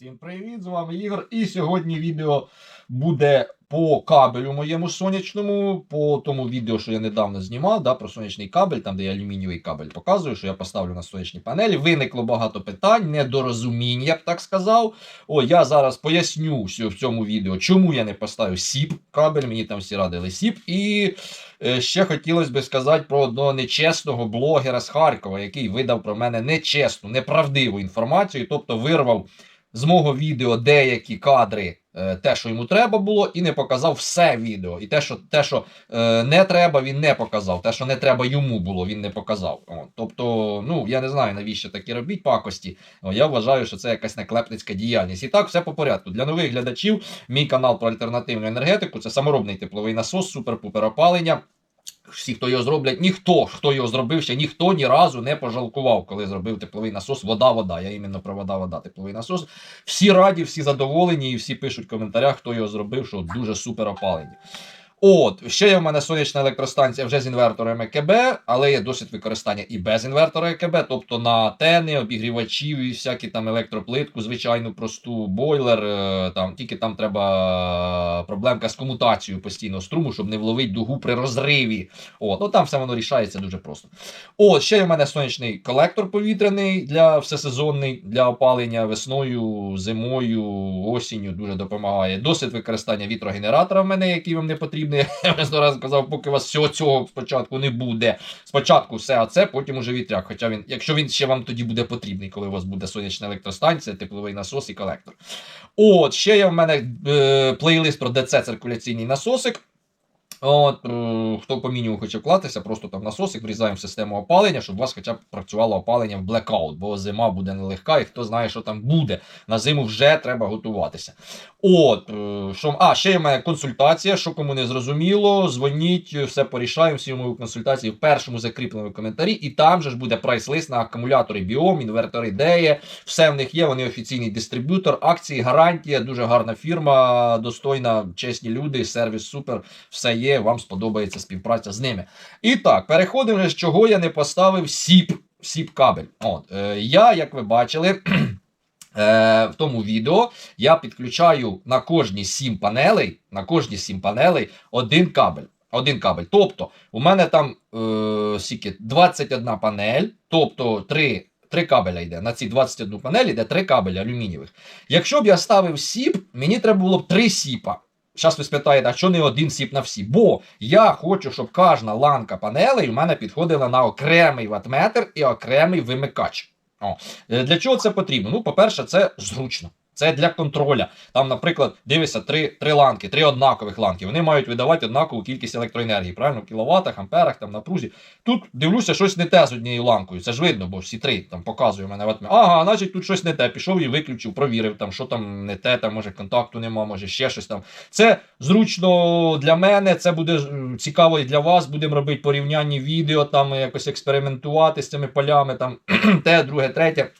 Всім привіт! З вами Ігор. І сьогодні відео буде по кабелю моєму сонячному, по тому відео, що я недавно знімав, да, про сонячний кабель, там де я алюмінієвий кабель показую, що я поставлю на сонячні панелі. Виникло багато питань, недорозумінь, я б так сказав. О, я зараз поясню в цьому відео, чому я не поставив сіп кабель. Мені там всі радили сіп. І е, ще хотілося б сказати про одного нечесного блогера з Харкова, який видав про мене нечесну, неправдиву інформацію, тобто вирвав з мого відео деякі кадри, е, те, що йому треба було, і не показав все відео. І те, що те, що е, не треба, він не показав. Те, що не треба йому було, він не показав. О, тобто, ну я не знаю, навіщо такі робіть пакості. Я вважаю, що це якась наклепницька діяльність. І так, все по порядку. Для нових глядачів, мій канал про альтернативну енергетику це саморобний тепловий насос, супер-пупер опалення. Всі, хто його зроблять, ніхто, хто його зробив, ще ніхто ні разу не пожалкував, коли зробив тепловий насос. Вода, вода. Я іменно про вода, вода, тепловий насос. Всі раді, всі задоволені, і всі пишуть в коментарях, хто його зробив, що дуже супер опалення. От, ще є в мене сонячна електростанція вже з інверторами ЕКБ, але є досвід використання і без інвертора ЕКБ, тобто на тени, обігрівачів і всякі там електроплитку, звичайну просту, бойлер. е, Там тільки там треба проблемка з комутацією постійного струму, щоб не вловити дугу при розриві. От, ну там все воно рішається дуже просто. От, ще є в мене сонячний колектор повітряний для всесезонний для опалення весною, зимою, осінню дуже допомагає. Досвід використання вітрогенератора в мене, який вам не потрібний. Я вже сто раз сказав, поки у вас всього цього спочатку не буде. Спочатку все оце, потім уже вітряк. Хоча він, якщо він ще вам тоді буде потрібний, коли у вас буде сонячна електростанція, тепловий насос і колектор. От, ще є в мене е, плейлист про ДЦ циркуляційний насосик. От, е, хто по мінімуму хоче вклатися, просто там насосик врізаємо в систему опалення, щоб у вас хоча б працювало опалення в блекаут, бо зима буде нелегка, і хто знає, що там буде. На зиму вже треба готуватися. От, е, що, а, ще є мене консультація, що кому не зрозуміло, дзвоніть, все порішаємо, всі мої консультації в першому закріпленому коментарі, і там же ж буде прайс-лист на акумулятори Біом, інвертори Деє, все в них є, вони офіційний дистриб'ютор, акції, гарантія, дуже гарна фірма, достойна, чесні люди, сервіс супер, все є, вам сподобається співпраця з ними. І так, переходимо, з чого я не поставив сіп, сіп кабель. От, е, я, як ви бачили, е, в тому відео я підключаю на кожні 7 панелей, на кожні 7 панелей один кабель. Один кабель. Тобто, у мене там е, скільки, 21 панель, тобто 3, 3 кабеля йде. На ці 21 панель йде 3 кабеля алюмінієвих. Якщо б я ставив сіп, мені треба було б 3 сіпа. Зараз ви спитаєте, а що не один сіп на всі? Бо я хочу, щоб кожна ланка панелей у мене підходила на окремий ватметр і окремий вимикач. О. Е, Для чого це потрібно? Ну, по-перше, це зручно. Це для контроля. Там, наприклад, дивися, три, три ланки, три однакових ланки. Вони мають видавати однакову кількість електроенергії, правильно? В кіловатах, амперах, там, напрузі. Тут дивлюся, щось не те з однією ланкою. Це ж видно, бо всі три там показує мене. От, ага, значить тут щось не те. Пішов і виключив, провірив, там, що там не те, там, може контакту нема, може ще щось там. Це зручно для мене, це буде е, цікаво і для вас. Будемо робити порівнянні відео, там якось експериментувати з цими полями, там те, друге, третє.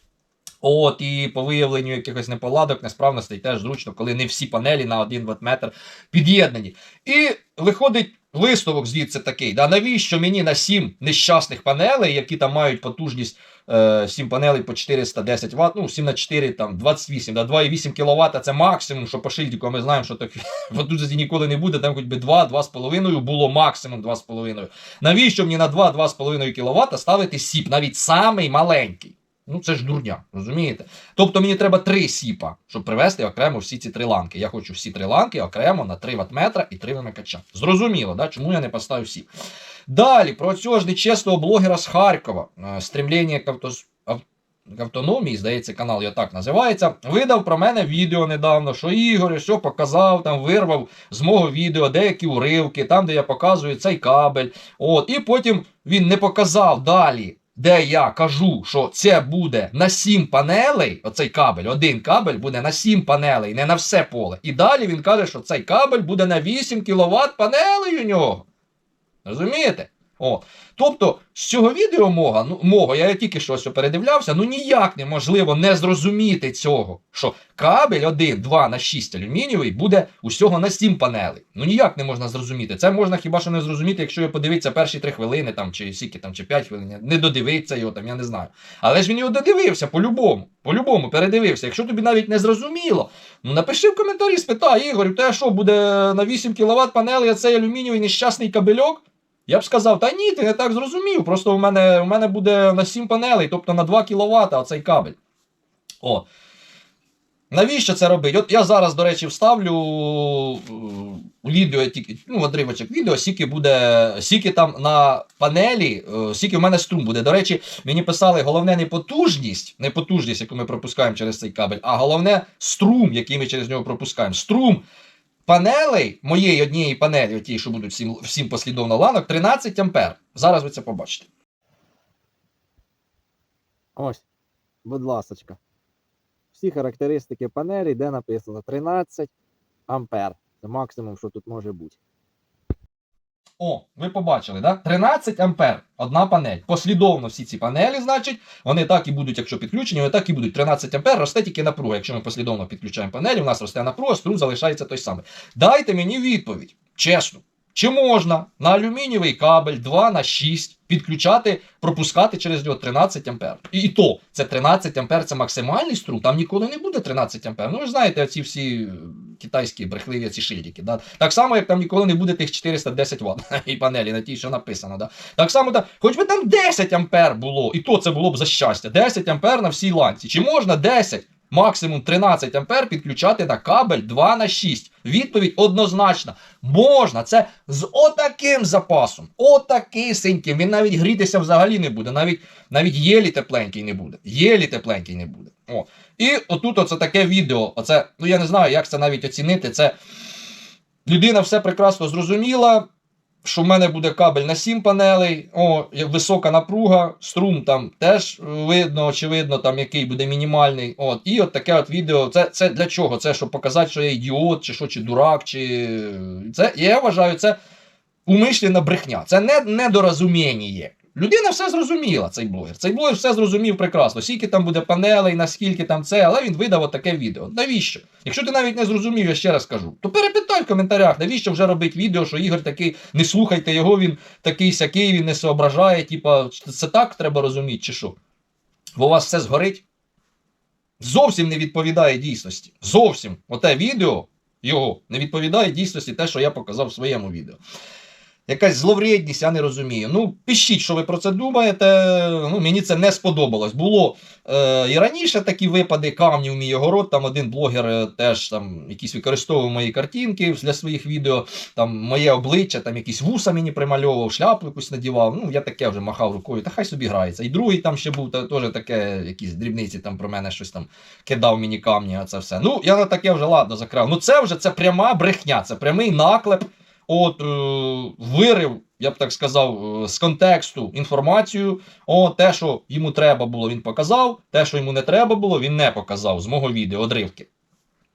От, і по виявленню якихось неполадок, несправностей теж зручно, коли не всі панелі на 1 ватметр під'єднані. І виходить висновок звідси такий: да, навіщо мені на 7 нещасних панелей, які там мають потужність е, 7 панелей по 410 Вт, ну 7 на 4, там 28, да, 2,8 кВт це максимум, що по шильдику, ми знаємо, що так потужності ніколи не буде, там хоч би 2, 2,5 було максимум 2,5. Навіщо мені на 2-2,5 кВт ставити сіп, навіть самий маленький? Ну, це ж дурня, розумієте? Тобто мені треба три сіпа, щоб привести окремо всі ці три ланки. Я хочу всі три ланки окремо на 3 ватметра і 3 вимикача. Зрозуміло, да? чому я не поставив сіп. Далі, про цього ж нечесного блогера з Харкова, е, стремлення к, авто... к автономії, здається, канал я так називається, видав про мене відео недавно, що Ігор що показав, там вирвав з мого відео деякі уривки, там, де я показую цей кабель. От, І потім він не показав далі де я кажу, що це буде на 7 панелей, оцей кабель, один кабель буде на 7 панелей, не на все поле. І далі він каже, що цей кабель буде на 8 кВт панелей у нього. Розумієте? О. Тобто, з цього відео мого, ну, мого, я тільки що ось передивлявся, ну ніяк неможливо не зрозуміти цього, що кабель 1, 2 на 6 алюмінієвий буде усього на 7 панелей. Ну ніяк не можна зрозуміти. Це можна хіба що не зрозуміти, якщо я подивитися перші 3 хвилини, там, чи скільки там, чи 5 хвилин, не додивиться його, там, я не знаю. Але ж він його додивився по-любому. По-любому передивився. Якщо тобі навіть не зрозуміло, ну напиши в коментарі, спитай, Ігор, тебе що, буде на 8 кВт панелі, а цей алюмінієвий нещасний кабельок? Я б сказав, та ні, ти не так зрозумів. Просто у мене, у мене буде на 7 панелей, тобто на 2 кВт оцей кабель. О. Навіщо це робити? От я зараз, до речі, вставлю е, відео, тільки, ну, отривочок відео, скільки буде, скільки там на панелі, е, скільки в мене струм буде. До речі, мені писали, головне не потужність, не потужність, яку ми пропускаємо через цей кабель, а головне струм, який ми через нього пропускаємо. Струм панелей, моєї однієї панелі, отій, що будуть всім, всім послідовно ланок, 13 ампер. Зараз ви це побачите. Ось, будь ласочка. Всі характеристики панелі, де написано 13 ампер. Це максимум, що тут може бути. О, ви побачили, да? 13 ампер одна панель. Послідовно всі ці панелі, значить, вони так і будуть, якщо підключені, вони так і будуть. 13 ампер росте тільки напруга. Якщо ми послідовно підключаємо панелі, у нас росте напруга, струм залишається той самий. Дайте мені відповідь, чесно. Чи можна на алюмінієвий кабель 2 на 6 підключати, пропускати через нього 13 ампер? І, то, це 13 ампер, це максимальний струм, там ніколи не буде 13 ампер. Ну ви знаєте, ці всі е, китайські брехливі ці шильдики. Да? Так само, як там ніколи не буде тих 410 Вт і панелі на тій, що написано. Да? Так само, да, хоч би там 10 ампер було, і то це було б за щастя. 10 ампер на всій ланці. Чи можна 10? Максимум 13 ампер підключати на кабель 2 на 6. Відповідь однозначна. Можна. Це з отаким запасом. Отакисеньким. Він навіть грітися взагалі не буде. Навіть навіть єлі тепленький не буде. Єлі тепленький не буде. О. І отут оце таке відео. Оце, ну я не знаю, як це навіть оцінити. Це людина все прекрасно зрозуміла що в мене буде кабель на 7 панелей, о, висока напруга, струм там теж видно, очевидно, там який буде мінімальний. От, І от таке от відео. Це це для чого? Це щоб показати, що я ідіот, чи що, чи дурак, чи. Це, Я вважаю, це умишлена брехня. Це не недорозуміння. Людина все зрозуміла, цей блогер. Цей блогер все зрозумів прекрасно. Скільки там буде панелей, наскільки там це, але він видав отаке відео. Навіщо? Якщо ти навіть не зрозумів, я ще раз кажу, то перепитай в коментарях, навіщо вже робити відео, що Ігор такий, не слухайте його, він такий сякий, він не соображає. Типа, це так треба розуміти, чи що? Бо у вас все згорить. Зовсім не відповідає дійсності. Зовсім. Оте відео його не відповідає дійсності те, що я показав в своєму відео якась зловредність, я не розумію. Ну, пишіть, що ви про це думаєте. Ну, Мені це не сподобалось. Було е, і раніше такі випади камнів мій огород. Там один блогер е, теж там якісь використовував мої картинки для своїх відео. Там моє обличчя, там якісь вуса мені примальовував, шляпу якусь надівав. Ну, я таке вже махав рукою, та хай собі грається. І другий там ще був, та, теж таке, якісь дрібниці там про мене щось там кидав мені камні, а це все. Ну, я на таке вже ладно закрав. Ну, це вже це пряма брехня, це прямий наклеп от, е, вирив, я б так сказав, е, з контексту інформацію. О, те, що йому треба було, він показав. Те, що йому не треба було, він не показав з мого відео одривки.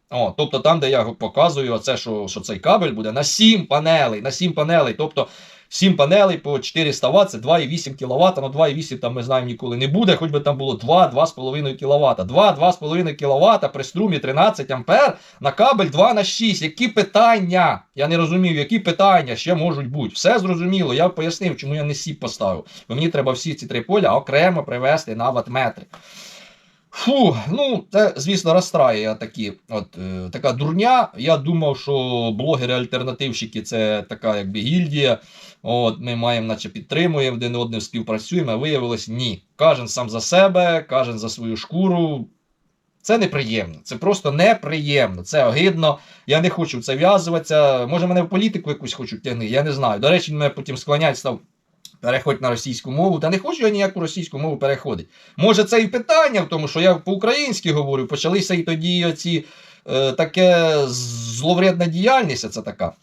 О, Тобто там, де я показую, оце, що що цей кабель буде на 7 панелей. на 7 панелей, тобто 7 панелей по 400 Вт, це 2,8 кВт. Ну 2,8 там ми знаємо ніколи не буде, хоч би там було 2-2,5 кВт. 2-2,5 кВт при струмі 13 А на кабель 2 на 6. Які питання? Я не розумів, які питання ще можуть бути. Все зрозуміло. Я пояснив, чому я не сіп поставив. Бо мені треба всі ці три поля окремо привести на ватметри. Фу, ну це, звісно, розстраює такі, от, е, така дурня. Я думав, що блогери-альтернативщики це така якби гільдія. От, Ми маємо, наче підтримуємо, один одним співпрацюємо, а виявилось ні. Кожен сам за себе, кожен за свою шкуру. Це неприємно. Це просто неприємно. Це огидно. Я не хочу в це в'язуватися. Може, мене в політику якусь хочуть тягнути, я не знаю. До речі, мене потім склонять став. Переходь на російську мову, та не хочу я ніяку російську мову переходити. Може, це і питання в тому, що я по-українськи говорю, почалися і тоді оці е, таке зловредна діяльність, це така.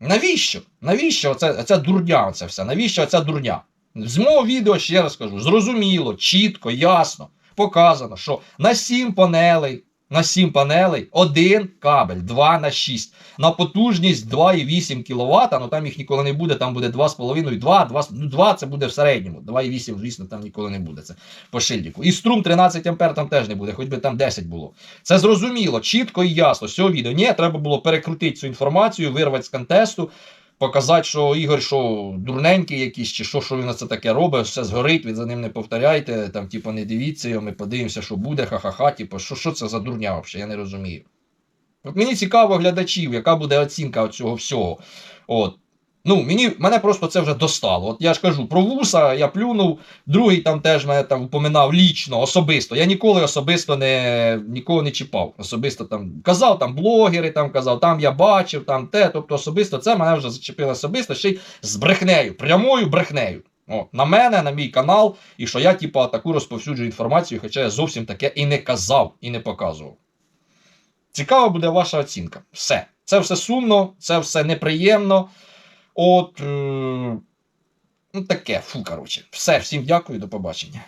Навіщо? Навіщо оця, оця дурня? Оця вся? Навіщо оця дурня? З мого відео, ще раз кажу, зрозуміло, чітко, ясно показано, що на 7 панелей на 7 панелей, один кабель 2 на 6. На потужність 2,8 кВт, ну там їх ніколи не буде, там буде 2,5, 2, 2, ну 2 це буде в середньому. 2,8, звісно, там ніколи не буде. Це по шильдику. І струм 13 А там теж не буде, хоч би там 10 було. Це зрозуміло, чітко і ясно з відео. Ні, треба було перекрутити цю інформацію, вирвати з контесту, показати, що Ігор, що дурненький якийсь, чи що, що він це таке робить, все згорить, ви за ним не повторяйте, там, типу, не дивіться його, ми подивимося, що буде, ха-ха-ха, типу, що, що це за дурня взагалі, я не розумію. От мені цікаво глядачів, яка буде оцінка цього всього. От. Ну, мені, мене просто це вже достало. От я ж кажу, про вуса я плюнув, другий там теж мене там упоминав лічно, особисто. Я ніколи особисто не, нікого не чіпав. Особисто там казав, там блогери там казав, там я бачив, там те. Тобто особисто це мене вже зачепило особисто ще й з брехнею, прямою брехнею. О, на мене, на мій канал, і що я, типу, таку розповсюджую інформацію, хоча я зовсім таке і не казав, і не показував. Цікава буде ваша оцінка. Все. Це все сумно, це все неприємно. От. Е- ну, таке, фу, коротше. Все, всім дякую, до побачення.